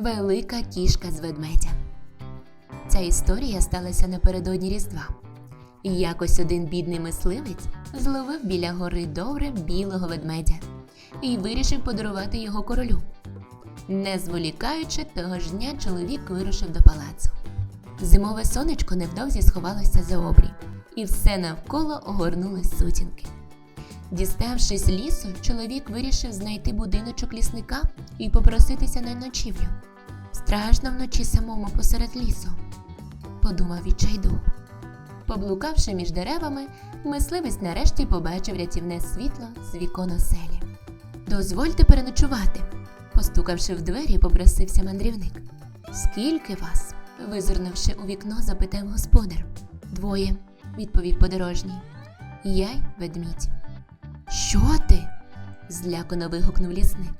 Велика кішка з ведмедя. Ця історія сталася напередодні Різдва. Якось один бідний мисливець зловив біля гори добре білого ведмедя і вирішив подарувати його королю. Не зволікаючи, того ж дня чоловік вирушив до палацу. Зимове сонечко невдовзі сховалося за обрій, і все навколо огорнули сутінки. Діставшись лісу, чоловік вирішив знайти будиночок лісника і попроситися на ночівлю. Страшно вночі самому посеред лісу, подумав відчайдух. Поблукавши між деревами, мисливець нарешті побачив рятівне світло з вікон оселі. Дозвольте переночувати, постукавши в двері, попросився мандрівник. Скільки вас? визирнувши у вікно, запитав господар. Двоє, відповів подорожній. Я й ведмідь. Що ти? злякано вигукнув лісник.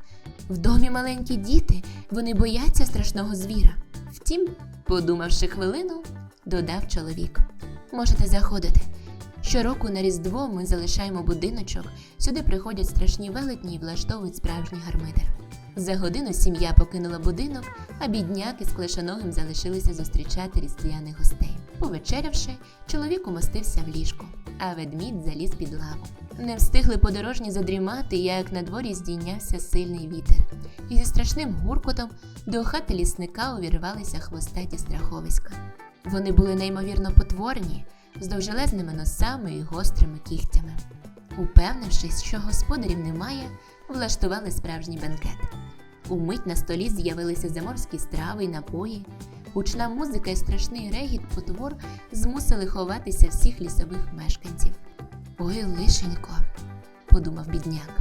В домі маленькі діти, вони бояться страшного звіра. Втім, подумавши хвилину, додав чоловік. Можете заходити. Щороку на Різдво ми залишаємо будиночок, сюди приходять страшні велетні і влаштовують справжній гармидер. За годину сім'я покинула будинок, а бідняки з клешаногим залишилися зустрічати різдвяних гостей. Повечерявши, чоловік умостився в ліжку, а ведмідь заліз під лаву. Не встигли подорожні задрімати, як на дворі здійнявся сильний вітер, і зі страшним гуркотом до хати лісника увірвалися хвостаті страховиська. Вони були неймовірно потворні, з довжелезними носами і гострими кігтями. Упевнившись, що господарів немає, влаштували справжній бенкет. Умить на столі з'явилися заморські страви й напої. Гучна музика і страшний регіт потвор змусили ховатися всіх лісових мешканців. Ой, лишенько, подумав бідняк.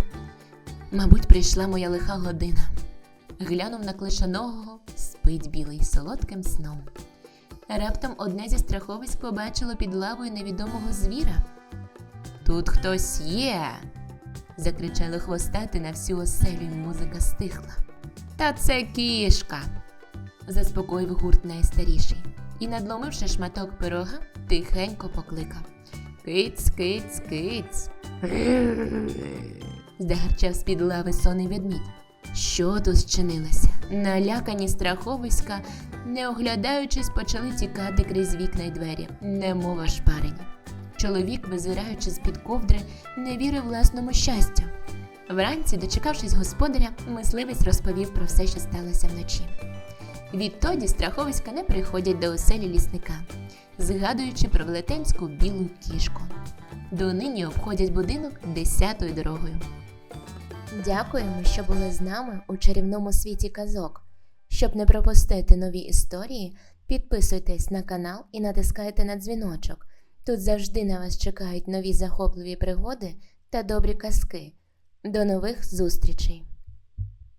Мабуть, прийшла моя лиха година. Глянув на клишаного, спить білий солодким сном. Раптом одне зі страховиськ побачило під лавою невідомого звіра. Тут хтось є. закричали хвостати на всю оселю, і музика стихла. Та це кішка. Заспокоїв гурт найстаріший і, надломивши шматок пирога, тихенько покликав. Киць, киць, киць. Загарчав з-під лави сонний ведмідь. Що тут зчинилося? Налякані страховиська, не оглядаючись, почали тікати крізь вікна й двері, немов ошпарені. Чоловік, визираючи з-під ковдри, не вірив власному щастю. Вранці, дочекавшись господаря, мисливець розповів про все, що сталося вночі. Відтоді страховиська не приходять до оселі лісника, згадуючи про велетенську білу кішку. Донині обходять будинок десятою дорогою. Дякуємо, що були з нами у чарівному світі казок. Щоб не пропустити нові історії, підписуйтесь на канал і натискайте на дзвіночок. Тут завжди на вас чекають нові захопливі пригоди та добрі казки. До нових зустрічей!